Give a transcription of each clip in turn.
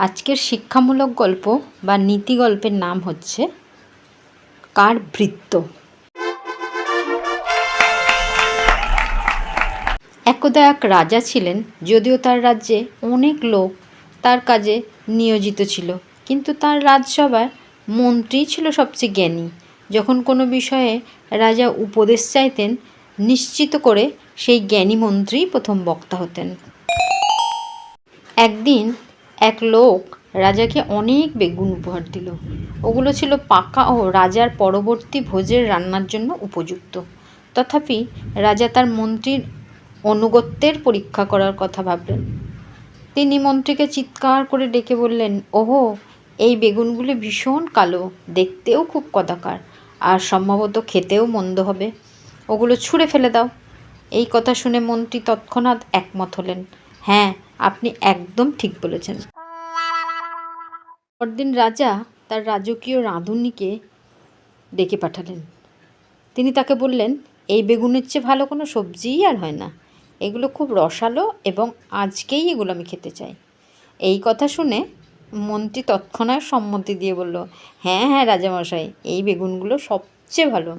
আজকের শিক্ষামূলক গল্প বা নীতি গল্পের নাম হচ্ছে কার বৃত্ত একদা এক রাজা ছিলেন, যদিও তার রাজ্যে অনেক লোক তার কাজে নিয়োজিত ছিল। কিন্তু তার রাজসভায় মন্ত্রী ছিল সবচেয়ে জ্ঞানী। যখন কোনো বিষয়ে রাজা উপদেশ চাইতেন, নিশ্চিত করে সেই জ্ঞানী মন্ত্রীই প্রথম বক্তা হতেন। একদিন এক লোক রাজাকে অনেক বেগুন উপহার দিল। ওগুলো ছিল পাকা ও রাজার পরবর্তী ভোজের রান্নার জন্য উপযুক্ত। তথাপি রাজা তার মন্ত্রীর অনুগত্যের পরীক্ষা করার কথা ভাবলেন। তিনি মন্ত্রীকে চিৎকার করে ডেকে বললেন, ওহো, এই বেগুনগুলি ভীষণ কালো, দেখতেও খুব কদাকার, আর সম্ভবত খেতেও মন্দ হবে। ওগুলো ছুঁড়ে ফেলে দাও। এই কথা শুনে মন্ত্রী তৎক্ষণাৎ একমত হলেন। হ্যাঁ আপনি একদম ঠিক বলেছেন। পরদিন রাজা তার রাজকীয় রাঁধুনিকে ডেকে পাঠালেন। তিনি তাকে বললেন, এই বেগুনের চেয়ে ভালো কোনো সবজিই আর হয় না। এগুলো খুব রসালো এবং আজকেই এগুলো আমি খেতে চাই। এই কথা শুনে মন্ত্রী তৎক্ষণাৎ সম্মতি দিয়ে বলল হ্যাঁ হ্যাঁ রাজামশাই, এই বেগুনগুলো সবচেয়ে ভালো।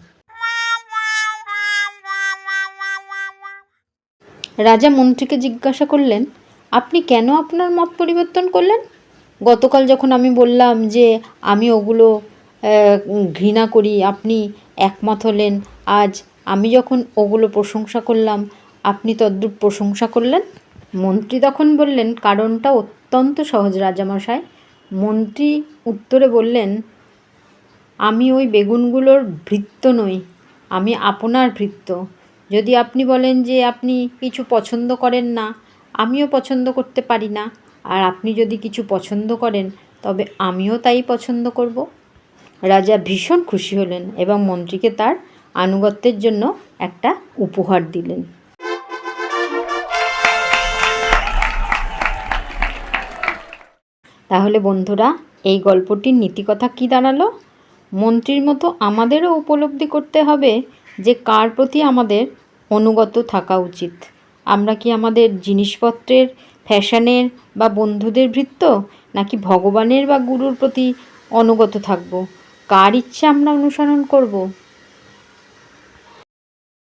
রাজা মন্ত্রীকে জিজ্ঞাসা করলেন, আপনি কেন আপনার মত পরিবর্তন করলেন? গতকাল যখন আমি বললাম যে আমি ওগুলো ঘৃণা করি, আপনি একমত হলেন, আজ আমি যখন ওগুলো প্রশংসা করলাম, আপনি তদ্রূপ প্রশংসা করলেন? মন্ত্রী তখন বললেন, কারণটা অত্যন্ত সহজ, রাজামশাই। মন্ত্রী উত্তরে বললেন, আমি ওই বেগুনগুলোর ভৃত্য নই, আমি আপনার ভৃত্য যদি আপনি বলেন যে আপনি কিছু পছন্দ করেন না, আমিও পছন্দ করতে পারি না আর আপনি যদি কিছু পছন্দ করেন, তবে আমিও তাই পছন্দ করব। রাজা ভীষণ খুশি হলেন এবং মন্ত্রীকে তার আনুগত্যের জন্য একটা উপহার দিলেন। তাহলে বন্ধুরা, এই গল্পটির নীতিকথা কী দাঁড়াল? মন্ত্রীর মতো আমাদেরও উপলব্ধি করতে হবে যে কার প্রতি আমাদের অনুগত থাকা উচিত। আমরা কি আমাদের জিনিসপত্রের ফ্যাশনের বা বন্ধুদের ভৃত্য, নাকি ভগবানের বা গুরুর প্রতি অনুগত থাকব? কার ইচ্ছা আমরা অনুসরণ করব?